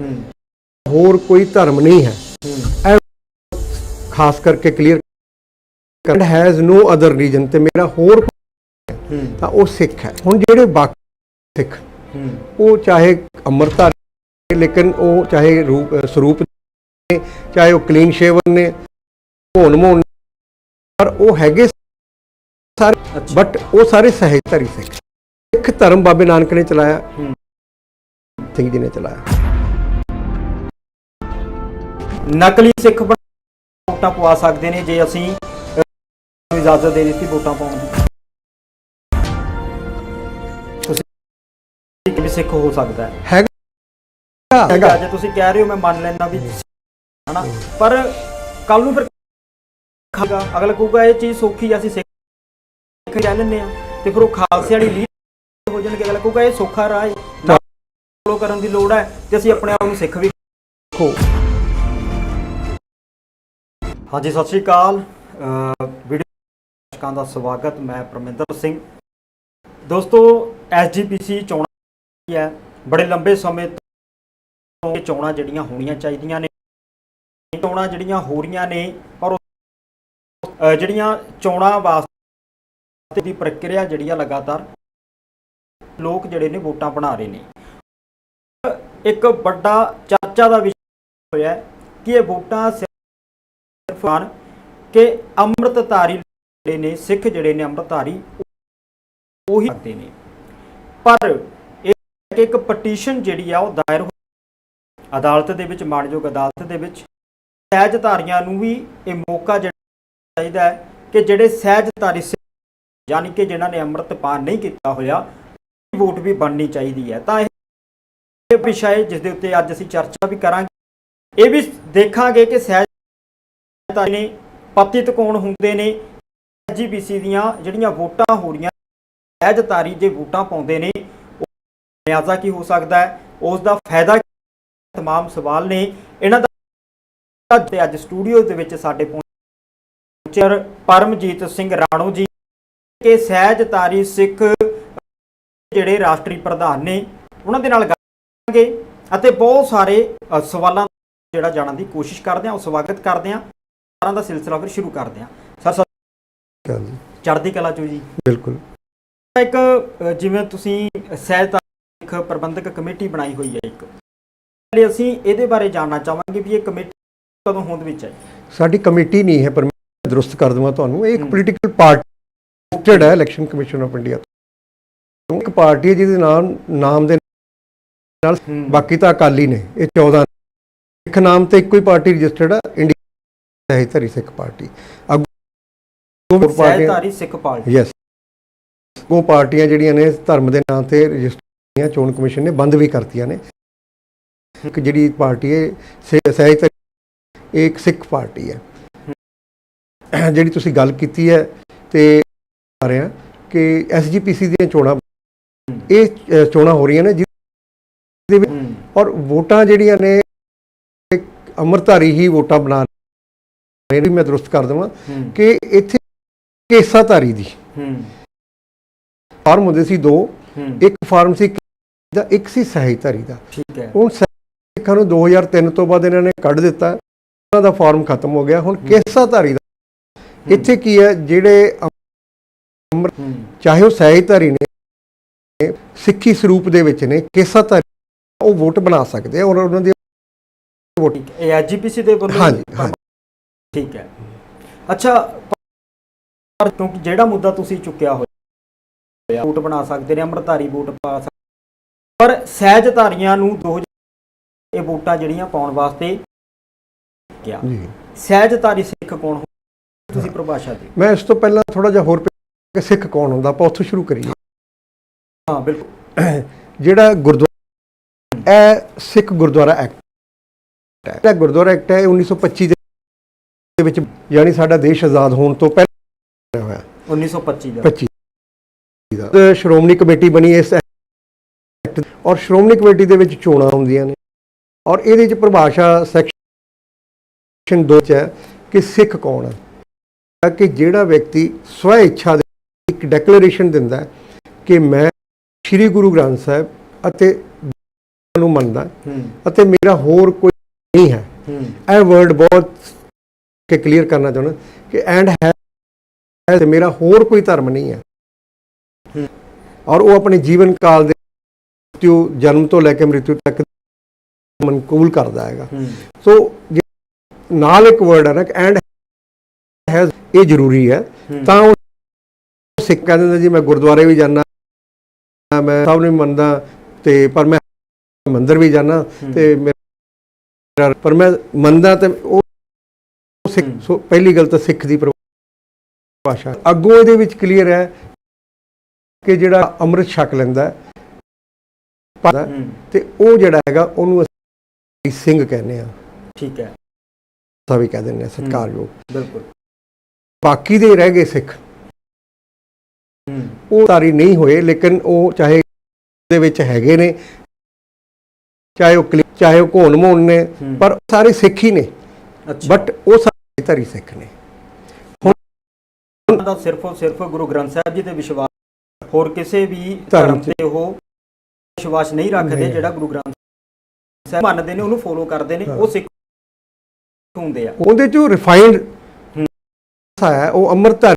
ਹੂੰ। ਹੋਰ ਕੋਈ ਧਰਮ ਨਹੀਂ ਹੈ। ਖਾਸ ਕਰਕੇ ਕਲੀਅਰ ਕਰ ਹੈਜ਼ ਨੋ ਅਦਰ ਰੀਜਨ ਤੇ ਮੇਰਾ ਹੋਰ ਤਾਂ ਉਹ ਸਿੱਖ ਹੈ। ਹੁਣ ਜਿਹੜੇ ਬਾਕੀ ਸਿੱਖ ਉਹ ਚਾਹੇ ਅੰਮ੍ਰਿਤਧਾਰੀ ਲੇਕਿਨ ਉਹ ਚਾਹੇ ਰੂਪ ਸਰੂਪ ਨੇ ਚਾਹੇ ਉਹ ਕਲੀਨ ਸ਼ੇਵਨ ਨੇ ਹੋਣ ਮੋਣ ਪਰ ਉਹ ਹੈਗੇ ਸਾਰੇ ਬਟ ਉਹ ਸਾਰੇ ਸਹਿਜਧਾਰੀ ਸਿੱਖ। ਸਿੱਖ ਧਰਮ ਬਾਬੇ ਨਾਨਕ ਨੇ ਚਲਾਇਆ। ਸਿੰਘ ਜੀ ਨੇ ਚਲਾਇਆ। ਨਕਲੀ ਸਿੱਖ ਵੋਟਾਂ ਪਵਾ ਸਕਦੇ ਨੇ ਜੇ ਅਸੀਂ ਇਜਾਜ਼ਤ ਦੇ ਦਿੱਤੀ ਵੋਟਾਂ ਪਾਉਣ ਦੀ। ਤੁਸੀਂ ਵੀ ਸਿੱਖ ਹੋ ਸਕਦਾ ਹੈ। ਹੈਗਾ। ਹੈਗਾ। ਜੇ ਤੁਸੀਂ ਕਹਿ ਰਹੇ ਹੋ ਮੈਂ ਮੰਨ ਲੈਣਾ ਵੀ ਹਨਾ ਪਰ ਕੱਲ ਨੂੰ ਫਿਰ ਖਾਗਾ ਅਗਲਾ ਕਹੂਗਾ ਇਹ ਚੀਜ਼ ਸੌਖੀ ਆ, ਅਸੀਂ ਸਿੱਖ ਰਹਿ ਲੈਂਦੇ ਆ ਤੇ ਫਿਰ ਉਹ ਖਾਲਸੇ ਵਾਲੀ ਲੀਡ ਹੋ ਜਾਣਗੇ ਅਗਲਾ ਕਹੂਗਾ ਇਹ ਸੌਖਾ ਰਾਹ ਹੈ। ਫੋਲੋ ਕਰਨ ਦੀ ਲੋੜ ਹੈ ਤੇ ਅਸੀਂ ਆਪਣੇ ਆਪ ਨੂੰ ਸਿੱਖ ਵੀ ਦੇਖੋ ਹਾਂਜੀ, ਸਤਿ ਸ਼੍ਰੀ ਅਕਾਲ। ਵੀਡੀਓ ਦਰਸ਼ਕਾਂ ਦਾ ਸਵਾਗਤ, ਮੈਂ ਪਰਮਿੰਦਰ ਸਿੰਘ। ਦੋਸਤੋ ਐਸਜੀਪੀਸੀ ਚੋਣਾਂ ਕੀ ਹੈ, ਬੜੇ ਲੰਬੇ ਸਮੇਂ ਤੋਂ ਚੋਣਾਂ ਜਿਹੜੀਆਂ ਹੋਣੀਆਂ ਚਾਹੀਦੀਆਂ ਨੇ। ਚੋਣਾਂ ਜਿਹੜੀਆਂ ਹੋ ਰਹੀਆਂ ਨੇ, ਔਰ ਜਿਹੜੀਆਂ ਚੋਣਾਂ ਵਾਸਤੇ ਦੀ ਪ੍ਰਕਿਰਿਆ ਜਿਹੜੀ ਆ ਲਗਾਤਾਰ ਲੋਕ ਜਿਹੜੇ ਨੇ ਵੋਟਾਂ ਬਣਾ ਰਹੇ ਨੇ। ਇੱਕ ਵੱਡਾ ਚਰਚਾ ਦਾ ਵਿਸ਼ਾ ਹੋਇਆ ਕਿ ਇਹ ਵੋਟਾਂ ਸਿਰਫ ਕਿ ਅੰਮ੍ਰਿਤਧਾਰੀ ਜਿਹੜੇ ਨੇ, ਸਿੱਖ ਜਿਹੜੇ ਨੇ ਅੰਮ੍ਰਿਤਧਾਰੀ, ਉਹੀ ਕਰਦੇ ਨੇ। ਪਰ ਇਹ ਇੱਕ ਪਟੀਸ਼ਨ ਜਿਹੜੀ ਆ, ਉਹ ਦਾਇਰ ਹੋ ਅਦਾਲਤ ਦੇ ਵਿੱਚ ਮਾਣਯੋਗ ਅਦਾਲਤ ਦੇ ਵਿੱਚ, ਸਹਿਜਧਾਰੀਆਂ ਨੂੰ ਵੀ ਇਹ ਮੌਕਾ ਜਿਹੜਾ ਚਾਹੀਦਾ ਹੈ ਕਿ ਜਿਹੜੇ ਸਹਿਜਧਾਰੀ ਸਿੱਖ ਯਾਨੀ ਕਿ ਜਿਨ੍ਹਾਂ ਨੇ ਅੰਮ੍ਰਿਤਪਾਨ ਨਹੀਂ ਕੀਤਾ ਹੋਇਆ ਵੋਟ ਵੀ ਬਣਨੀ ਚਾਹੀਦੀ ਹੈ। ਤਾਂ ਇਹ ਇਹ ਵਿਸ਼ਾ ਹੈ, ਜਿਸ ਦੇ ਉੱਤੇ ਅੱਜ ਅਸੀਂ ਚਰਚਾ ਵੀ ਕਰਾਂਗੇ। ਇਹ ਵੀ ਦੇਖਾਂਗੇ ਕਿ ਸਹਿਜ ਨੇ ਪਤਿਤ ਕੌਣ ਹੁੰਦੇ ਨੇ ਐਸਜੀਪੀਸੀ ਦੀਆਂ ਜਿਹੜੀਆਂ ਵੋਟਾਂ ਹੋ ਰਹੀਆਂ ਸਹਿਜਤਾਰੀ ਜੇ ਵੋਟਾਂ ਪਾਉਂਦੇ ਨੇ ਉਹ ਨਿਆਜ਼ਾ ਕੀ ਹੋ ਸਕਦਾ ਹੈ ਉਸ ਦਾ ਫਾਇਦਾ ਕੀ तमाम ਸਵਾਲ ਨੇ ਇਹਨਾਂ ਦਾ ਤੇ ਅੱਜ ਸਟੂਡੀਓ ਦੇ ਵਿੱਚ ਸਾਡੇ ਪਹੁੰਚਰ ਪਰਮਜੀਤ ਸਿੰਘ ਰਾਣੋ ਜੀ ਕਿ ਸਹਿਜਤਾਰੀ ਸਿੱਖ ਜਿਹੜੇ ਰਾਸ਼ਟਰੀ ਪ੍ਰਧਾਨ ਨੇ ਉਹਨਾਂ ਦੇ ਨਾਲ ਗੱਲ ਕਰਾਂਗੇ ਅਤੇ ਬਹੁਤ ਸਾਰੇ ਅ, ਸਵਾਲਾਂ ਦਾ ਜਿਹੜਾ ਜਾਣਨ ਦੀ ਕੋਸ਼ਿਸ਼ ਕਰਦੇ ਹਾਂ ਉਹ ਸਵਾਗਤ ਕਰਦੇ ਹਾਂ ਸਾਰਾਂ ਦਾ ਸਿਲਸਿਲਾ ਫਿਰ ਸ਼ੁਰੂ ਕਰਦੇ ਹਾਂ। ਸਰ ਜੀ, ਚੜ੍ਹਦੀ ਕਲਾ ਚੋ ਜੀ। ਬਿਲਕੁਲ। ਇੱਕ ਅ, ਜਿਵੇਂ ਤੁਸੀਂ ਸਹਿਤਾ ਇੱਕ ਪ੍ਰਬੰਧਕ ਕਮੇਟੀ ਬਣਾਈ ਹੋਈ ਹੈ ਇੱਕ। ਪਹਿਲੇ ਅਸੀਂ ਇਹਦੇ ਬਾਰੇ ਜਾਣਨਾ ਚਾਹਾਂਗੇ ਵੀ ਇਹ ਕਮੇਟੀ ਕਦੋਂ ਹੋਂਦ ਵਿੱਚ ਆਈ? ਸਾਡੀ ਕਮੇਟੀ ਨਹੀਂ ਹੈ ਪਰ ਮੈਂ ਦਰੁਸਤ ਕਰ ਦਵਾਂ ਤੁਹਾਨੂੰ। ਇਹ ਇੱਕ ਹੂੰ। ਪੋਲੀਟੀਕਲ ਪਾਰਟੀ ਹੈ ਇਲੈਕਸ਼ਨ ਕਮਿਸ਼ਨ ਆਫ ਇੰਡੀਆ ਤੋਂ। ਇੱਕ ਪਾਰਟੀ ਹੈ ਜਿਹਦੇ ਨਾਮ ਨਾਮ ਦੇ ਨਾਲ ਬਾਕੀ ਤਾਂ ਅਕਾਲੀ ਨੇ ਇਹ 14 ਸਿੱਖ ਨਾਮ ਤੇ ਇੱਕੋ ਹੀ ਪਾਰਟੀ ਰਜਿਸਟਰਡ ਹੈ ਇੰਡੀਆ ਸਹਿਤਰੀ ਸਿੱਖ ਪਾਰਟੀ। ਅੱਗੋਂ ਹੋਰ ਪਾਰਟੀਆਂ ਸਿੱਖ ਪਾਰਟੀ। ਯੈਸ ਉਹ ਪਾਰਟੀਆਂ ਜਿਹੜੀਆਂ ਨੇ ਧਰਮ ਦੇ ਨਾਂ ਤੇ ਰਜਿਸਟਰੀਆਂ ਚੋਣ ਕਮਿਸ਼ਨ ਨੇ ਬੰਦ ਵੀ ਕਰਤੀਆਂ ਨੇ। ਇੱਕ ਜਿਹੜੀ ਪਾਰਟੀ ਹੈ ਸੇ- ਸਹਿਤ ਇਹ ਇੱਕ ਸਿੱਖ ਪਾਰਟੀ ਹੈ। ਜਿਹੜੀ ਤੁਸੀਂ ਗੱਲ ਕੀਤੀ ਹੈ ਤੇ ਆ ਰਿਹਾ ਕਿ ਐਸਜੀਪੀਸੀ ਦੀਆਂ ਚੋਣਾਂ ਇਹ ਅ, ਚੋਣਾਂ ਹੋ ਰਹੀਆਂ ਨੇ ਜਿਹਦੇ ਵਿੱਚ ਹੂੰ। ਔਰ ਵੋਟਾਂ ਜਿਹੜੀਆਂ ਨੇ ਇੱਕ ਅੰਮ੍ਰਿਤਧਾਰੀ ਹੀ ਵੋਟਾਂ ਬਣਾ ਨੇ ਮੈਂ ਦਰੁਸਤ ਕਰ ਦਵਾਂ ਕਿ ਇੱਥੇ ਕੇਸਾਧਾਰੀ ਦੀ ਹੂੰ। ਫਾਰਮ ਹੁੰਦੇ ਸੀ ਦੋ। ਇੱਕ ਫਾਰਮ ਸੀ ਦਾ ਇੱਕ ਸੀ ਸਹਿਜਧਾਰੀ ਦਾ। ਠੀਕ ਹੈ। ਹੁਣ ਸਿੱਖਾਂ ਨੂੰ 2003 ਤੋਂ ਬਾਅਦ ਇਹਨਾਂ ਨੇ ਕੱਢ ਦਿੱਤਾ। ਉਹਨਾਂ ਦਾ ਫਾਰਮ ਖਤਮ ਹੋ ਗਿਆ। ਹੁਣ ਕੇਸਾਧਾਰੀ ਦਾ ਇੱਥੇ ਕੀ ਹੈ? ਜਿਹੜੇ ਚਾਹੇ ਉਹ ਸਹਿਜਧਾਰੀ ਨੇ ਸਿੱਖੀ ਸਰੂਪ ਦੇ ਵਿੱਚ ਨੇ ਕੇਸਾਧਾਰੀ ਉਹ ਵੋਟ ਬਣਾ ਸਕਦੇ ਆ। ਔਰ ਉਹਨਾਂ ਦੀ ਵੋਟ ਇਹ ਐਜੀਪੀਸੀ ਦੇ ਵੱਲੋਂ ਹਾਂਜੀ, ਹਾਂਜੀ। ਠੀਕ ਹੈ। ਅੱਛਾ ਪਰ ਕਿਉਂਕਿ ਜਿਹੜਾ ਮੁੱਦਾ ਤੁਸੀਂ ਚੁੱਕਿਆ ਹੋਇਆ ਵੋਟ ਬਣਾ ਸਕਦੇ ਨੇ ਅੰਮ੍ਰਿਤਧਾਰੀ ਵੋਟ ਪਾ ਸਕਦੇ। ਪਰ ਸਹਿਜਧਾਰੀਆਂ ਨੂੰ 2000 ਇਹ ਵੋਟਾਂ ਜਿਹੜੀਆਂ ਪਾਉਣ ਵਾਸਤੇ ਕਿਹਾ। ਜੀ। ਸਹਿਜਧਾਰੀ ਸਿੱਖ ਕੌਣ ਹੋ ਤੁਸੀਂ ਪਰਿਭਾਸ਼ਾ ਦਿਓ। ਮੈਂ ਇਸ ਤੋਂ ਪਹਿਲਾਂ ਥੋੜਾ ਜਿਹਾ ਹੋਰ ਕਿ ਸਿੱਖ ਕੌਣ ਹੁੰਦਾ ਆਪਾਂ ਉੱਥੋਂ ਸ਼ੁਰੂ ਕਰੀਏ। ਹਾਂ ਬਿਲਕੁਲ। ਜਿਹੜਾ ਗੁਰਦੁਆਰਾ ਇਹ ਸਿੱਖ ਗੁਰਦੁਆਰਾ ਐਕਟ ਹੈ। ਇਹ ਗੁਰਦੁਆਰਾ ਐਕਟ ਹੈ ਇਹ 1925 ਦੇ ਵਿੱਚ ਯਾਨੀ ਸਾਡਾ ਦੇਸ਼ ਆਜ਼ਾਦ ਹੋਣ ਤੋਂ ਪਹਿਲਾਂ ਹੋਇਆ 1925 ਦਾ। 25 ਦਾ। ਸ਼੍ਰੋਮਣੀ ਕਮੇਟੀ ਬਣੀ ਇਸ ਐਕਟ ਔਰ ਸ਼੍ਰੋਮਣੀ ਕਮੇਟੀ ਦੇ ਵਿੱਚ ਚੋਣਾਂ ਹੁੰਦੀਆਂ ਨੇ। ਔਰ ਇਹਦੇ ਵਿੱਚ ਪਰਿਭਾਸ਼ਾ ਸੈਕਸ਼ਨ 2 ਚ ਹੈ ਕਿ ਸਿੱਖ ਕੌਣ ਹੈ। ਕਿ ਜਿਹੜਾ ਵਿਅਕਤੀ ਸਵੈ ਇੱਛਾ ਦੇ ਇੱਕ ਡੈਕਲੇਰੇਸ਼ਨ ਦਿੰਦਾ ਹੈ ਕਿ ਮੈਂ ਸ੍ਰੀ ਗੁਰੂ ਗ੍ਰੰਥ ਸਾਹਿਬ ਅਤੇ ਨੂੰ ਮੰਨਦਾ। ਅਤੇ ਮੇਰਾ ਹੋਰ ਕੋਈ ਨਹੀਂ ਹੂੰ। ਇਹ ਵਰਡ ਬਹੁਤ ਕਿ ਕਲੀਅਰ ਕਰਨਾ ਚਾਹੁੰਦਾ ਕਿ ਐਂਡ ਹੈ ਮੇਰਾ ਹੋਰ ਕੋਈ ਧਰਮ ਨਹੀਂ ਹੈ। ਔਰ ਉਹ ਆਪਣੇ ਜੀਵਨ ਕਾਲ ਦੇ ਮ੍ਰਿਤਿੂ ਜਨਮ ਤੋਂ ਲੈ ਕੇ ਮ੍ਰਿਤਿੂ ਤੱਕ ਮਨਕੂਲ ਕਰਦਾ ਹੈਗਾ ਸੋ ਨਾਲ ਇੱਕ ਵਰਡ ਹੈ ਨਾ ਐਂਡ ਹੈ ਇਹ ਜ਼ਰੂਰੀ ਹੈ। ਤਾਂ ਉਹ ਸਿੱਖ ਕਹਿੰਦੇ ਜੀ ਮੈਂ ਗੁਰਦੁਆਰੇ ਵੀ ਜਾਣਾ ਮੈਂ ਸਭ ਨੂੰ ਮੰਨਦਾ ਤੇ ਪਰ ਮੈਂ ਮੰਦਿਰ ਵੀ ਜਾਣਾ ਹੂੰ। ਤੇ ਮੇਰਾ ਪਰ ਮੈਂ ਮੰਨਦਾ ਤੇ ਉਹ ਸਿੱਖ। ਸੋ ਪਹਿਲੀ ਗੱਲ ਤਾਂ ਸਿੱਖ ਦੀ ਭਾਸ਼ਾ ਅੱਗੋਂ ਇਹਦੇ ਵਿੱਚ ਕਲੀਅਰ ਹੈ ਕਿ ਜਿਹੜਾ ਅੰਮ੍ਰਿਤ ਛਕ ਲੈਂਦਾ ਤੇ ਉਹ ਜਿਹੜਾ ਹੈਗਾ ਉਹਨੂੰ ਅਸੀਂ ਸਿੰਘ ਕਹਿੰਦੇ ਆ ਠੀਕ ਹੈ। ਵੀ ਕਹਿ ਦਿੰਦੇ ਆ ਸਤਿਕਾਰਯੋਗ। ਬਿਲਕੁਲ। ਬਾਕੀ ਦੇ ਰਹਿ ਗਏ ਸਿੱਖ। ਉਹ ਤਾਰੀ ਨਹੀਂ ਹੋਏ ਲੇਕਿਨ ਉਹ ਚਾਹੇ ਦੇ ਵਿੱਚ ਹੈਗੇ ਨੇ ਚਾਹੇ ਉਹ ਚਾਹੇ ਉਹ ਘੋਣ ਮੋਣ ਨੇ। ਪਰ ਸਾਰੇ ਸਿੱਖ ਹੀ ਨੇ। ਅੱਛਾ। ਬਟ ਉਹ ਸਾਰੇ ਧਰੀ ਸਿੱਖ ਨੇ ਦਾ ਸਿਰਫ ਸਿਰਫ ਗੁਰੂ ਗ੍ਰੰਥ ਸਾਹਿਬ ਜੀ ਤੇ ਵਿਸ਼ਵਾਸ ਹੋਰ ਕਿਸੇ ਵੀ ਧਰਮ ਤੇ ਉਹ ਵਿਸ਼ਵਾਸ ਨਹੀਂ ਰੱਖਦੇ। ਜਿਹੜਾ ਗੁਰੂ ਗ੍ਰੰਥ ਸਾਹਿਬ ਮੰਨਦੇ ਨੇ ਉਹਨੂੰ ਫੋਲੋ ਕਰਦੇ ਨੇ। ਉਹ ਸਿੱਖ ਹੁੰਦੇ ਆ ਉਹਦੇ ਚੋਂ ਰਿਫਾਈਨਡ ਹੂੰ। ਹੈ ਉਹ ਅੰਮ੍ਰਿਤਧਾਰੀ